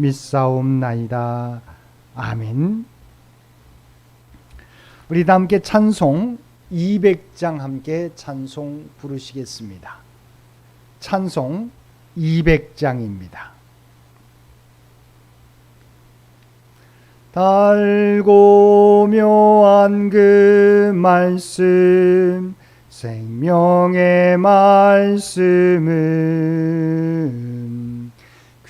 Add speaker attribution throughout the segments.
Speaker 1: 믿사옵나이다. 아멘. 우리 다 함께 찬송 200장 함께 찬송 부르시겠습니다. 찬송 200장입니다. 달고 묘한 그 말씀 생명의 말씀은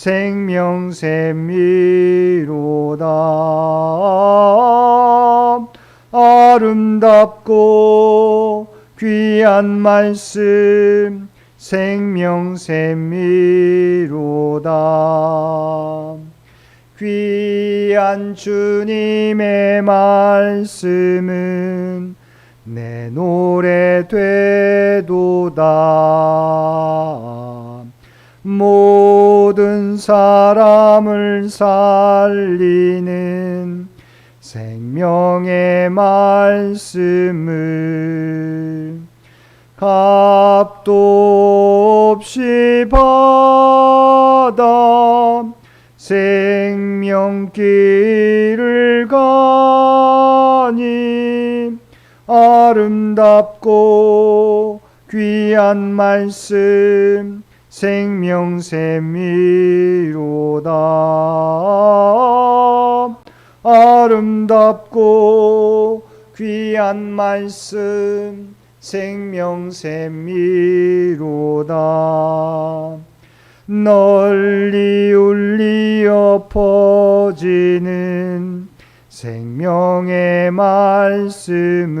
Speaker 1: 생명샘미로다. 아름답고 귀한 말씀 생명샘미로다. 귀한 주님의 말씀은 내 노래 되도다. 모 든 사람을 살리는 생명의 말씀을 값도 없이 받아 생명길을 가니 아름답고 귀한 말씀 생명샘미로다. 아름답고 귀한 말씀 생명샘미로다. 널리 울리어 퍼지는 생명의 말씀은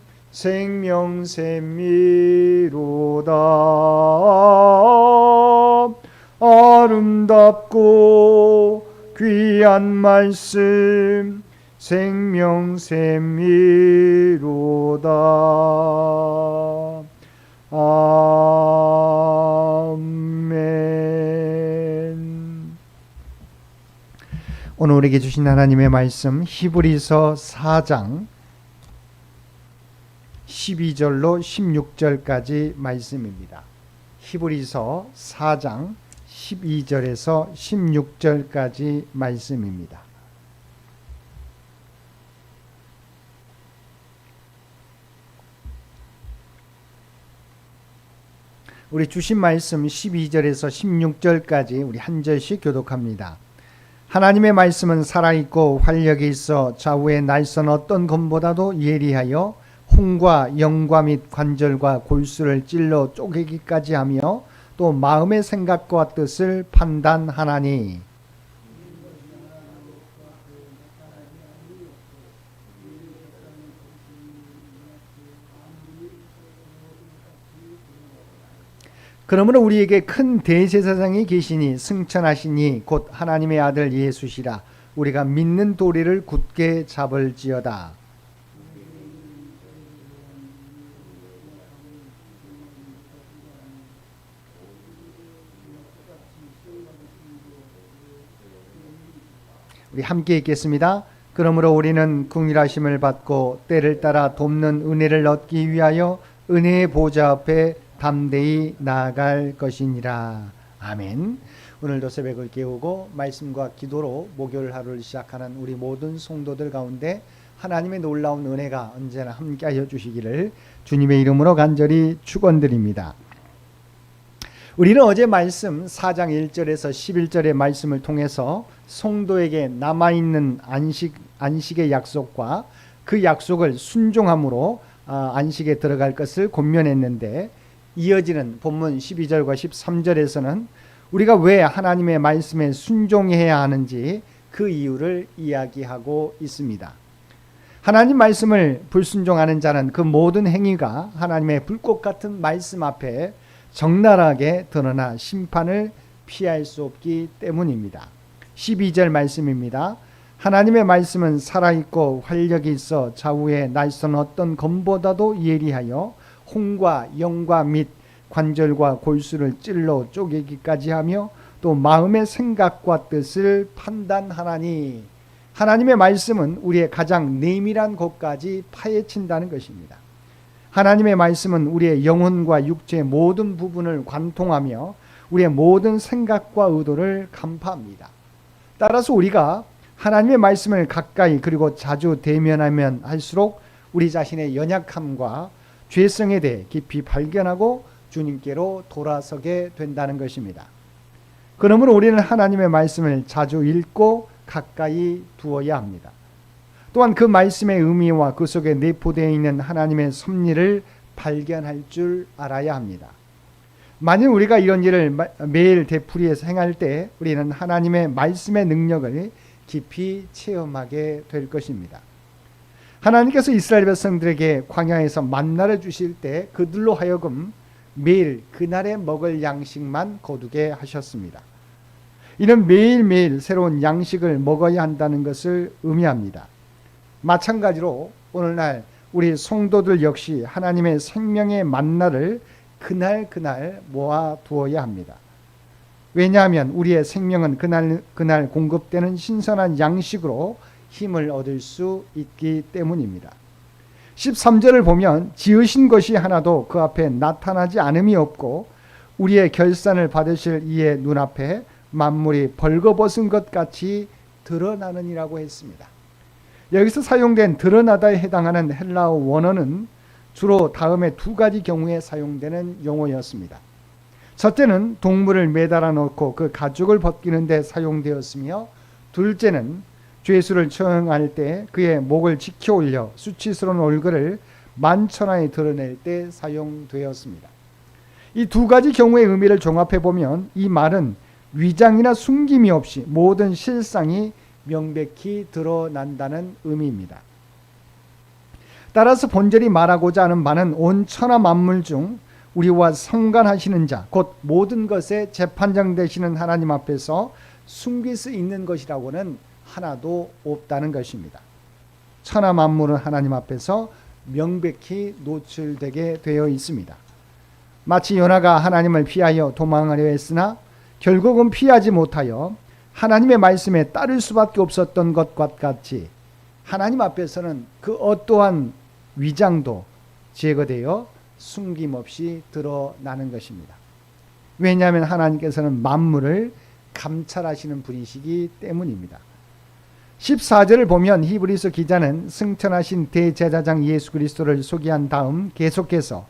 Speaker 1: 생명샘미로다. 아름답고 귀한 말씀 생명샘미로다. 아멘. 오늘 우리에게 주신 하나님의 말씀 히브리서 4장 12절로 16절까지 말씀입니다. 히브리서 4장 12절에서 16절까지 말씀입니다. 우리 주신 말씀 12절에서 16절까지 우리 한 절씩 교독합니다. 하나님의 말씀은 살아있고 활력이 있어 좌우의 날선 어떤 검보다도 예리하여 홍과 영과 및 관절과 골수를 찔러 쪼개기까지 하며 또 마음의 생각과 뜻을 판단하나니 그러므로 우리에게 큰 대제사장이 계시니 승천하시니 곧 하나님의 아들 예수시라 우리가 믿는 도리를 굳게 잡을지어다. 우리 함께 읽겠습니다. 그러므로 우리는 궁일하심을 받고 때를 따라 돕는 은혜를 얻기 위하여 은혜의 보좌 앞에 담대히 나아갈 것이니라. 아멘. 오늘도 새벽을 깨우고 말씀과 기도로 목요일 하루를 시작하는 우리 모든 성도들 가운데 하나님의 놀라운 은혜가 언제나 함께하여 주시기를 주님의 이름으로 간절히 축원드립니다. 우리는 어제 말씀 4장 1절에서 11절의 말씀을 통해서 성도에게 남아 있는 안식 안식의 약속과 그 약속을 순종함으로 아, 안식에 들어갈 것을 권면했는데 이어지는 본문 12절과 13절에서는 우리가 왜 하나님의 말씀에 순종해야 하는지 그 이유를 이야기하고 있습니다. 하나님 말씀을 불순종하는 자는 그 모든 행위가 하나님의 불꽃 같은 말씀 앞에 적나라하게 드러나 심판을 피할 수 없기 때문입니다. 12절 말씀입니다. 하나님의 말씀은 살아있고 활력이 있어 좌우에 날선 어떤 검보다도 예리하여 홍과 영과 및 관절과 골수를 찔러 쪼개기까지 하며 또 마음의 생각과 뜻을 판단하나니 하나님의 말씀은 우리의 가장 내밀한 곳까지 파헤친다는 것입니다. 하나님의 말씀은 우리의 영혼과 육체의 모든 부분을 관통하며 우리의 모든 생각과 의도를 간파합니다. 따라서 우리가 하나님의 말씀을 가까이 그리고 자주 대면하면 할수록 우리 자신의 연약함과 죄성에 대해 깊이 발견하고 주님께로 돌아서게 된다는 것입니다. 그러므로 우리는 하나님의 말씀을 자주 읽고 가까이 두어야 합니다. 또한 그 말씀의 의미와 그 속에 내포되어 있는 하나님의 섭리를 발견할 줄 알아야 합니다. 만일 우리가 이런 일을 매일 되풀이해서 행할 때 우리는 하나님의 말씀의 능력을 깊이 체험하게 될 것입니다. 하나님께서 이스라엘 백성들에게 광야에서 만나를 주실 때 그들로 하여금 매일 그날에 먹을 양식만 거두게 하셨습니다. 이는 매일매일 새로운 양식을 먹어야 한다는 것을 의미합니다. 마찬가지로 오늘날 우리 성도들 역시 하나님의 생명의 만나를 그날 그날 모아 두어야 합니다. 왜냐하면 우리의 생명은 그날 그날 공급되는 신선한 양식으로 힘을 얻을 수 있기 때문입니다. 13절을 보면 지으신 것이 하나도 그 앞에 나타나지 않음이 없고 우리의 결산을 받으실 이의 눈앞에 만물이 벌거벗은 것 같이 드러나느니라고 했습니다. 여기서 사용된 드러나다에 해당하는 헬라어 원어는 주로 다음에 두 가지 경우에 사용되는 용어였습니다. 첫째는 동물을 매달아 놓고 그 가죽을 벗기는 데 사용되었으며 둘째는 죄수를 처형할 때 그의 목을 지켜 올려 수치스러운 얼굴을 만천하에 드러낼 때 사용되었습니다. 이 두 가지 경우의 의미를 종합해 보면 이 말은 위장이나 숨김이 없이 모든 실상이 명백히 드러난다는 의미입니다. 따라서 본절이 말하고자 하는 바는 온 천하 만물 중 우리와 상관하시는 자, 곧 모든 것에 재판장 되시는 하나님 앞에서 숨길 수 있는 것이라고는 하나도 없다는 것입니다. 천하 만물은 하나님 앞에서 명백히 노출되게 되어 있습니다. 마치 요나가 하나님을 피하여 도망하려 했으나 결국은 피하지 못하여 하나님의 말씀에 따를 수밖에 없었던 것과 같이 하나님 앞에서는 그 어떠한 위장도 제거되어 숨김없이 드러나는 것입니다. 왜냐하면 하나님께서는 만물을 감찰하시는 분이시기 때문입니다. 14절을 보면 히브리서 기자는 승천하신 대제사장 예수 그리스도를 소개한 다음 계속해서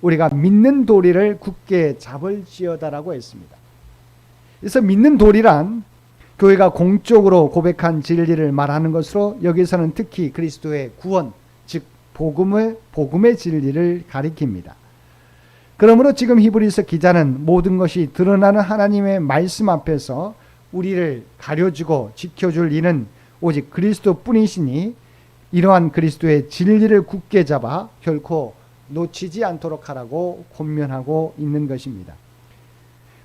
Speaker 1: 우리가 믿는 도리를 굳게 잡을지어다라고 했습니다. 그래서 믿는 도리란 교회가 공적으로 고백한 진리를 말하는 것으로 여기서는 특히 그리스도의 구원, 즉 복음을 복음의 진리를 가리킵니다. 그러므로 지금 히브리서 기자는 모든 것이 드러나는 하나님의 말씀 앞에서 우리를 가려주고 지켜줄 이는 오직 그리스도뿐이시니 이러한 그리스도의 진리를 굳게 잡아 결코 놓치지 않도록 하라고 권면하고 있는 것입니다.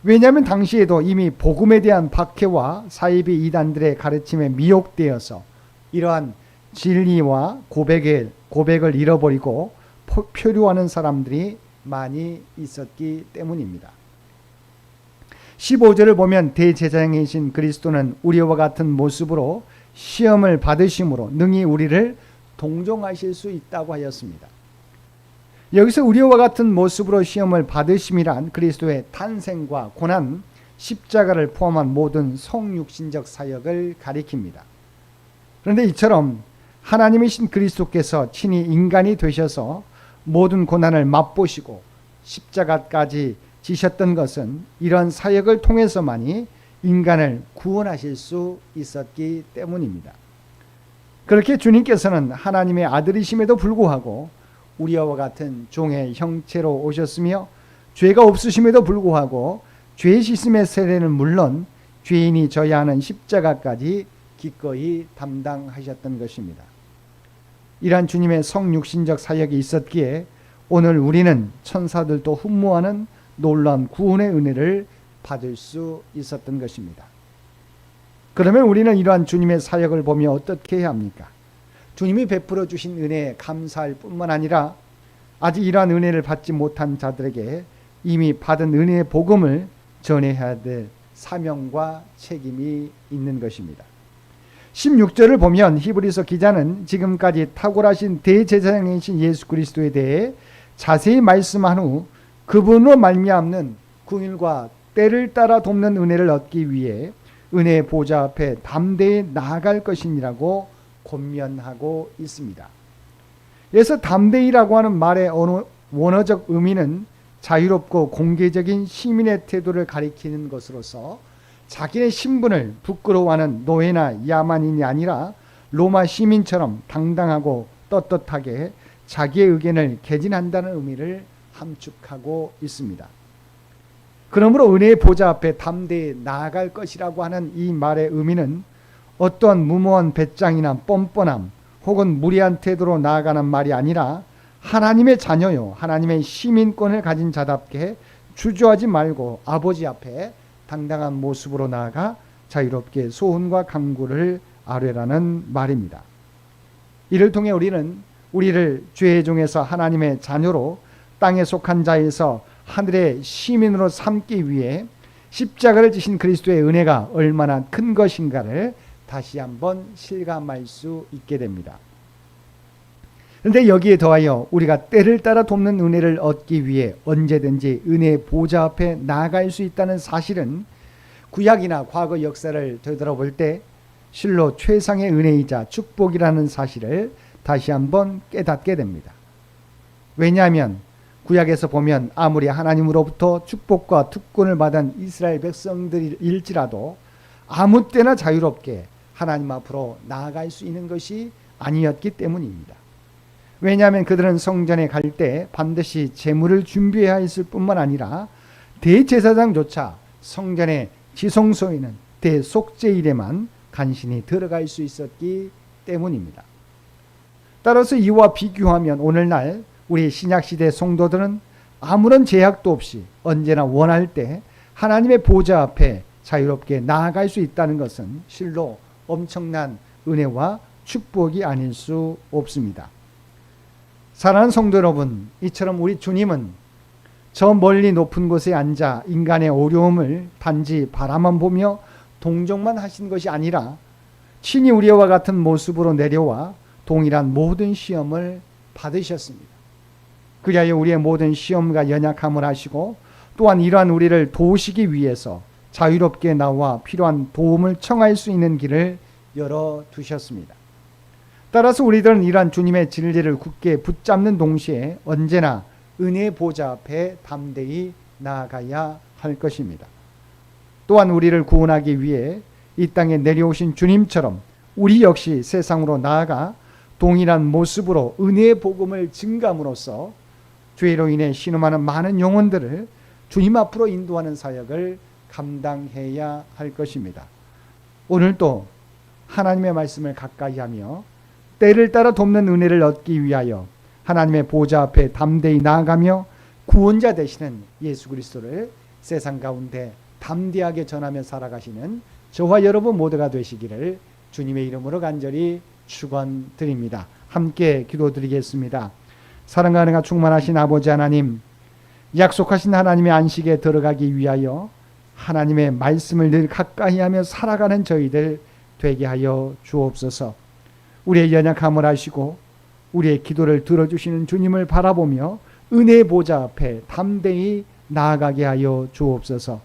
Speaker 1: 왜냐하면 당시에도 이미 복음에 대한 박해와 사이비 이단들의 가르침에 미혹되어서 이러한 진리와 고백을, 고백을 잃어버리고 포- 표류하는 사람들이 많이 있었기 때문입니다. 15절을 보면 대제사장이신 그리스도는 우리와 같은 모습으로 시험을 받으심으로 능히 우리를 동정하실 수 있다고 하였습니다. 여기서 우리와 같은 모습으로 시험을 받으심이란 그리스도의 탄생과 고난, 십자가를 포함한 모든 성육신적 사역을 가리킵니다. 그런데 이처럼 하나님이신 그리스도께서 친히 인간이 되셔서 모든 고난을 맛보시고 십자가까지 지셨던 것은 이런 사역을 통해서만이 인간을 구원하실 수 있었기 때문입니다. 그렇게 주님께서는 하나님의 아들이심에도 불구하고 우리와 같은 종의 형체로 오셨으며 죄가 없으심에도 불구하고 죄 씻음의 세례는 물론 죄인이 져야 하는 십자가까지 기꺼이 담당하셨던 것입니다. 이러한 주님의 성육신적 사역이 있었기에 오늘 우리는 천사들도 흠모하는 놀라운 구원의 은혜를 받을 수 있었던 것입니다. 그러면 우리는 이러한 주님의 사역을 보며 어떻게 해야 합니까? 주님이 베풀어 주신 은혜에 감사할 뿐만 아니라 아직 이러한 은혜를 받지 못한 자들에게 이미 받은 은혜의 복음을 전해야 될 사명과 책임이 있는 것입니다. 16절을 보면 히브리서 기자는 지금까지 탁월하신 대제사장이신 예수 그리스도에 대해 자세히 말씀한 후 그분으로 말미암는 궁일과 때를 따라 돕는 은혜를 얻기 위해 은혜의 보좌 앞에 담대히 나아갈 것이니라고 권면하고 있습니다. 그래서 담대히라고 하는 말의 원어적 의미는 자유롭고 공개적인 시민의 태도를 가리키는 것으로서 자기의 신분을 부끄러워하는 노예나 야만인이 아니라 로마 시민처럼 당당하고 떳떳하게 자기의 의견을 개진한다는 의미를 함축하고 있습니다. 그러므로 은혜의 보좌 앞에 담대히 나아갈 것이라고 하는 이 말의 의미는 어떠한 무모한 배짱이나 뻔뻔함 혹은 무리한 태도로 나아가는 말이 아니라 하나님의 자녀요 하나님의 시민권을 가진 자답게 주저하지 말고 아버지 앞에 당당한 모습으로 나아가 자유롭게 소원과 강구를 아뢰라는 말입니다. 이를 통해 우리는 우리를 죄의 종에서 하나님의 자녀로 땅에 속한 자에서 하늘의 시민으로 삼기 위해 십자가를 지신 그리스도의 은혜가 얼마나 큰 것인가를 다시 한번 실감할 수 있게 됩니다. 그런데 여기에 더하여 우리가 때를 따라 돕는 은혜를 얻기 위해 언제든지 은혜의 보좌 앞에 나아갈 수 있다는 사실은 구약이나 과거 역사를 되돌아볼 때 실로 최상의 은혜이자 축복이라는 사실을 다시 한번 깨닫게 됩니다. 왜냐하면 구약에서 보면 아무리 하나님으로부터 축복과 특권을 받은 이스라엘 백성들일지라도 아무 때나 자유롭게 하나님 앞으로 나아갈 수 있는 것이 아니었기 때문입니다. 왜냐하면 그들은 성전에 갈 때 반드시 제물을 준비해야 했을 뿐만 아니라 대제사장조차 성전의 지성소에 는 대속제일에만 간신히 들어갈 수 있었기 때문입니다. 따라서 이와 비교하면 오늘날 우리 신약시대 성도들은 아무런 제약도 없이 언제나 원할 때 하나님의 보좌 앞에 자유롭게 나아갈 수 있다는 것은 실로 엄청난 은혜와 축복이 아닐 수 없습니다. 사랑하는 성도 여러분, 이처럼 우리 주님은 저 멀리 높은 곳에 앉아 인간의 어려움을 단지 바라만 보며 동정만 하신 것이 아니라 친히 우리와 같은 모습으로 내려와 동일한 모든 시험을 받으셨습니다. 그리하여 우리의 모든 시험과 연약함을 하시고 또한 이러한 우리를 도우시기 위해서 자유롭게 나와 필요한 도움을 청할 수 있는 길을 열어 두셨습니다. 따라서 우리들은 이러한 주님의 진리를 굳게 붙잡는 동시에 언제나 은혜 보좌 앞에 담대히 나아가야 할 것입니다. 또한 우리를 구원하기 위해 이 땅에 내려오신 주님처럼 우리 역시 세상으로 나아가 동일한 모습으로 은혜의 복음을 증감으로써 죄로 인해 신음하는 많은 영혼들을 주님 앞으로 인도하는 사역을 감당해야 할 것입니다. 오늘도 하나님의 말씀을 가까이 하며 때를 따라 돕는 은혜를 얻기 위하여 하나님의 보좌 앞에 담대히 나아가며 구원자 되시는 예수 그리스도를 세상 가운데 담대하게 전하며 살아가시는 저와 여러분 모두가 되시기를 주님의 이름으로 간절히 축원드립니다. 함께 기도드리겠습니다. 사랑과 은혜가 충만하신 아버지 하나님, 약속하신 하나님의 안식에 들어가기 위하여 하나님의 말씀을 늘 가까이 하며 살아가는 저희들 되게 하여 주옵소서. 우리의 연약함을 아시고 우리의 기도를 들어주시는 주님을 바라보며 은혜 보좌 앞에 담대히 나아가게 하여 주옵소서.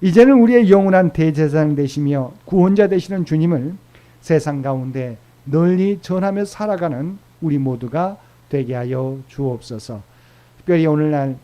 Speaker 1: 이제는 우리의 영원한 대제사장 되시며 구원자 되시는 주님을 세상 가운데 널리 전하며 살아가는 우리 모두가 되게 하여 주옵소서. 특별히 오늘날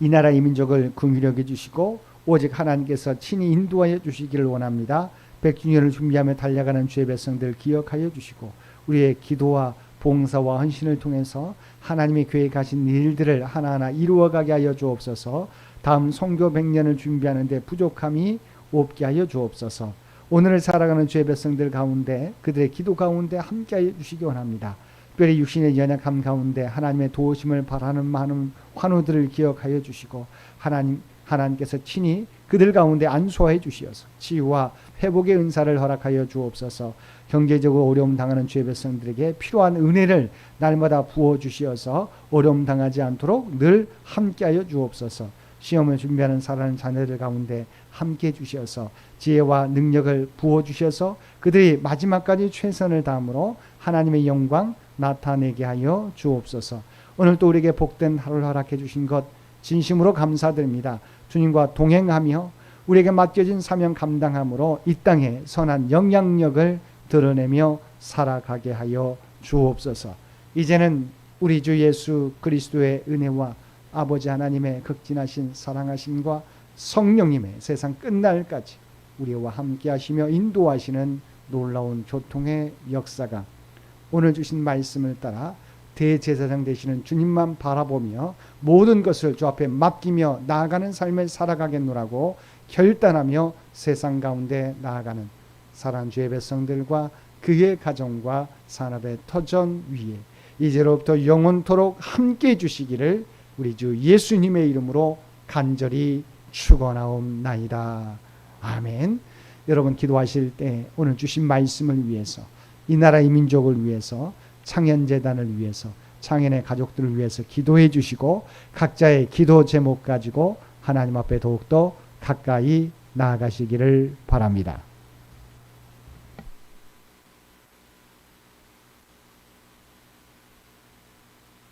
Speaker 1: 이 나라 이 민족을 긍휼히 여겨 주시고 오직 하나님께서 친히 인도하여 주시기를 원합니다. 백주년을 준비하며 달려가는 주의 백성들 기억하여 주시고 우리의 기도와 봉사와 헌신을 통해서 하나님의 교회에 가신 일들을 하나하나 이루어가게 하여 주옵소서. 다음 성교 100년을 준비하는데 부족함이 없게 하여 주옵소서. 오늘을 살아가는 주의 백성들 가운데 그들의 기도 가운데 함께 하여 주시기 원합니다. 특별히 육신의 연약함 가운데 하나님의 도우심을 바라는 많은 환우들을 기억하여 주시고 하나님 하나님께서 친히 그들 가운데 안수하여 주시어서 치유와 회복의 은사를 허락하여 주옵소서. 경제적으로 어려움 당하는 주의 백성들에게 필요한 은혜를 날마다 부어 주시어서 어려움 당하지 않도록 늘 함께하여 주옵소서. 시험을 준비하는 사랑하는 자녀들 가운데 함께 주셔서 지혜와 능력을 부어 주셔서 그들이 마지막까지 최선을 다함으로 하나님의 영광 나타내게 하여 주옵소서. 오늘 또 우리에게 복된 하루를 허락해 주신 것 진심으로 감사드립니다. 주님과 동행하며 우리에게 맡겨진 사명 감당함으로 이 땅에 선한 영향력을 드러내며 살아가게 하여 주옵소서. 이제는 우리 주 예수 그리스도의 은혜와 아버지 하나님의 극진하신 사랑하심과 성령님의 세상 끝날까지 우리와 함께 하시며 인도하시는 놀라운 교통의 역사가 오늘 주신 말씀을 따라 대제사장 되시는 주님만 바라보며 모든 것을 주 앞에 맡기며 나아가는 삶을 살아가겠노라고 결단하며 세상 가운데 나아가는 사랑 주의 백성들과 그의 가정과 산업의 터전 위에 이제로부터 영원토록 함께 해 주시기를 우리 주 예수님의 이름으로 간절히 축원하옵나이다. 아멘. 여러분 기도하실 때 오늘 주신 말씀을 위해서 이 나라 이 민족을 위해서 창현 재단을 위해서 창현의 가족들을 위해서 기도해 주시고 각자의 기도 제목 가지고 하나님 앞에 더욱더 가까이 나아가시기를 바랍니다.